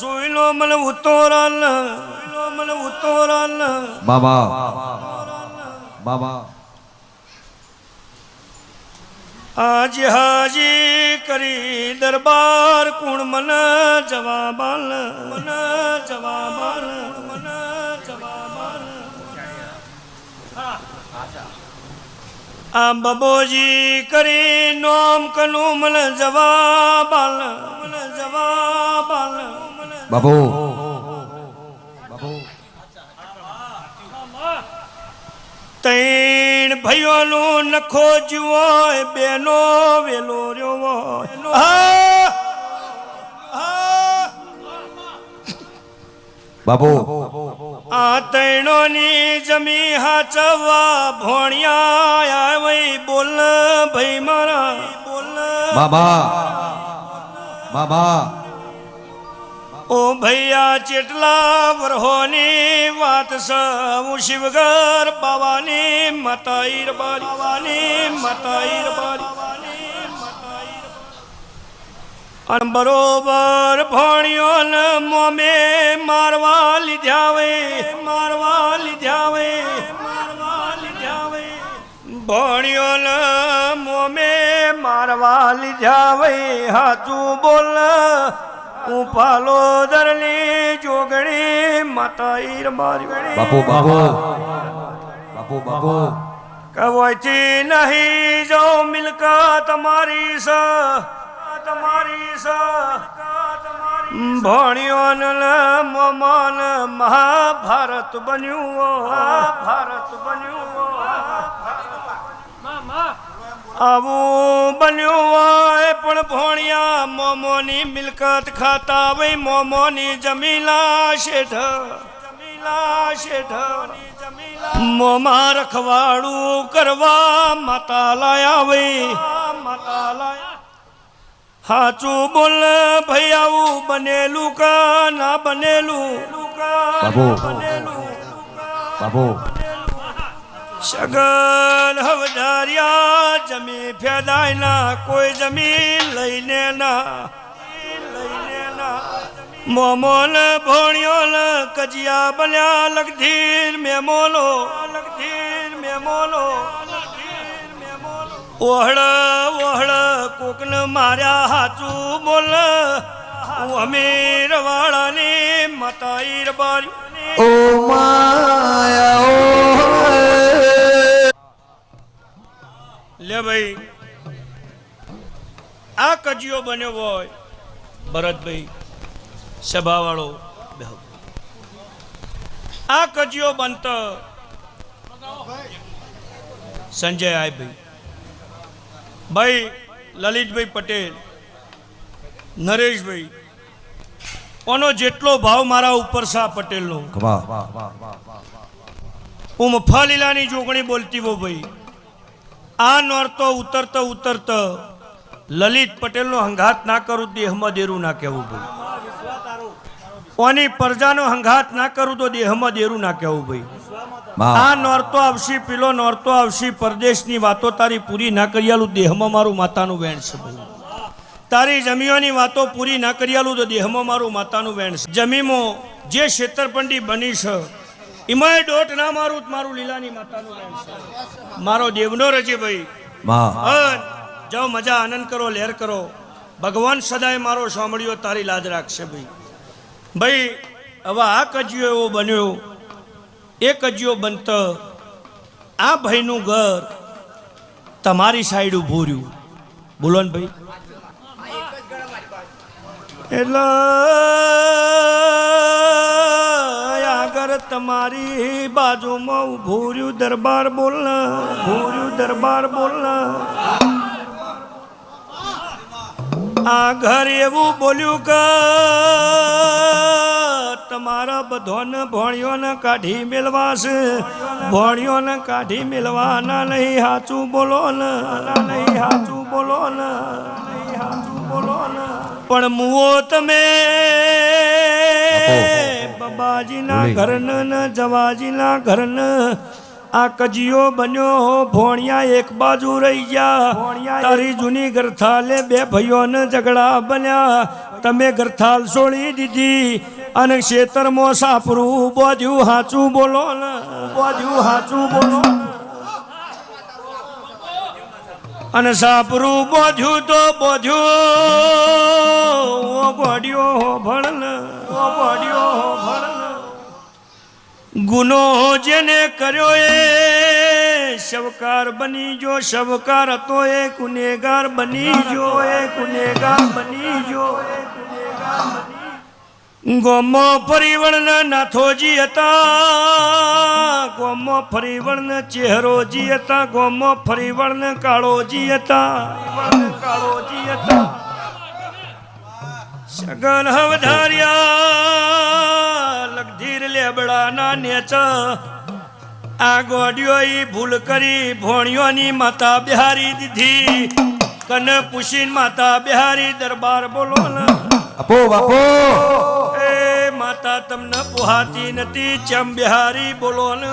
સોયલો મને ઉતોરાલ મને ઉતોરાલ બાબા. બાબા. આજ હાજી કરી દરબાર કુણ મન જવાબાલ. મન જવાબાલ. મન જવાબાલ. આ બબોજી કરી નોમ કનું મન જવાબાલ. મન જવાબાલ. બાબુ તૈણ ભાઈઓનું નખો જુઓ બેનો વેલો રહ્યો હોય. આ તૈણો ની તૈણોની જમી હાચવા ભોણિયા આવે. બોલ ભાઈ મારા. બોલ બાબા બાબા ઓ ભૈયા ચેટલા વરહોની વાત હું શિવગર બાવાની, મતાઈર બાવાની, મતાઈર બારી અને બરોબર ભણ્યો ને મોમે મારવા લીધા વે, મારવા લીધા વે, મારવા લીધા વે. ભણ્યો ને મોમે મારવા લીધા વે, હાચું બોલ હું પાલો દરલી જોગણી માતાઈર મારી. બાપુ બાપુ. બાપુ બાપુ. કવચી નહીં જો મિલકત તમારી સ તમારી સ. ભણ્યો મમાન મહાભારત બન્યું ભારત બન્યું આવું બન્યું હોય પણ મોમોની મિલકત ખાતા વઈ મોમોની જમીલા શેઠ જમીલા શેઠ. મોમાં રખવાડું કરવા માતા લાયા વઈ માતા લાયા હાચું બોલ ભાઈ આવું બનેલું કા ના બનેલું? બાબુ. બનેલું બાબુ સગન હવધાર્યા, જમી ફેદાય ના, કોઈ જમીન લઈને ના. લઈને ના મોમોલ ભોણિયોલ, કજિયા બન્યા લગધીર મેમોલો લગધીર મેમોલો ઓહળ ઓહળ, કોકન માર્યા હાચું બોલ. અમીર વાળાની મતાઈર બારી ઓ લે ભાઈ, આ કજિયો બન્યો હોય, ભરતભાઈ, સભાવાળો. આ કજિયો બનતો સંજય આય ભાઈ, લલિતભાઈ પટેલ, નરેશભાઈ ઓનો જેટલો ભાવ મારા ઉપર શાહ પટેલનો. વાહ હું મફાલીલાની જોગણી બોલતી હો ભાઈ. આ નોરતો ઉતરતો ઉતરતો લલિત પટેલનો હંઘાત ના કરું દેહમાં દેરું ના કહેવું ભાઈ. ઓની પ્રજાનો હંઘાત ના કરું તો દેહમાં દેરું ના કહેવું ભાઈ. આ નોરતો આવશી પેલો નોરતો આવશી પરદેશની વાતો તારી પૂરી ના કરી દેહમાં મારું માતાનું વેણ છે ભાઈ. તારી જમીઓની વાતો પૂરી ના કરી આલું તો દેહમાં મારું માતાનું વેણ છે. જમીમો જે છેતરપંડી બની છે એમાંય દોટ ના મારું તો મારું લીલાની માતાનું વેણ છે. મારો દેવનો રજે ભાઈ. જાઓ મજા આનંદ કરો લહેર કરો. ભગવાન સદાય મારો સાંભળ્યો તારી લાજ રાખશે ભાઈ. ભાઈ હવે આ કજિયો એવો બન્યો એ કજિયો બનતો આ ભાઈનું ઘર તમારી સાઈડ ઊભું રહ્યું. બોલો ને ભાઈ. એટલે આગળ તમારી બાજુમાં રહ્યું દરબાર બોલ ઊભું દરબાર બોલ આ ઘર એવું બોલ્યું કે તમારા બધોને ભોણિયોને કાઢી મેળવાશે ભોણિયોને કાઢી મેળવાના નહીં સાચું બોલો ના નહીં સાચું બોલો ને નહીં સાચું બોલો ને. પણ મુઓ તમે. બબાજીના બોલી. ને જવાજીના ઘરન. આ કજિયો બન્યો હો ભોણિયા એક બાજુ રહી ગયા. તારી જૂની ગરથાલે બે ભાઈઓને ઝઘડા બન્યા. તમે ગરથાલ છોડી દીધી અને ખેતરમાં સાપરું બોધ્યું હાચું બોલો ને. બોધ્યું હાચું બોલો ને. અને સાપરું બોજું તો બોજું. ગોડિયો ભણ ઓ ગોડિયો ભણ ગુનો જેને કર્યો એ શવકાર બની જો, શવકાર હતો એ ગુનેગાર બની જો, એ ગુનેગાર બની જો, એ ગુનેગાર બની ગોમો પરિવર્ણ નાથોજી હતા ગોમો પરિવર્ણ ચહેરોજી હતા ગોમો પરિવર્ણ કાળોજી હતા કાળોજી હતા સગન હવધાર્યા, લગધીર લેબડાના નેચ. આ ગોડિયો ભૂલ કરી, ભોણિયોની માતા બિહારી દીધી. કન પુશીન માતા બિહારી દરબાર બોલો ને. બાપુ બાપુ! ગુહાતી નથી ચમ બિહારી બોલો ને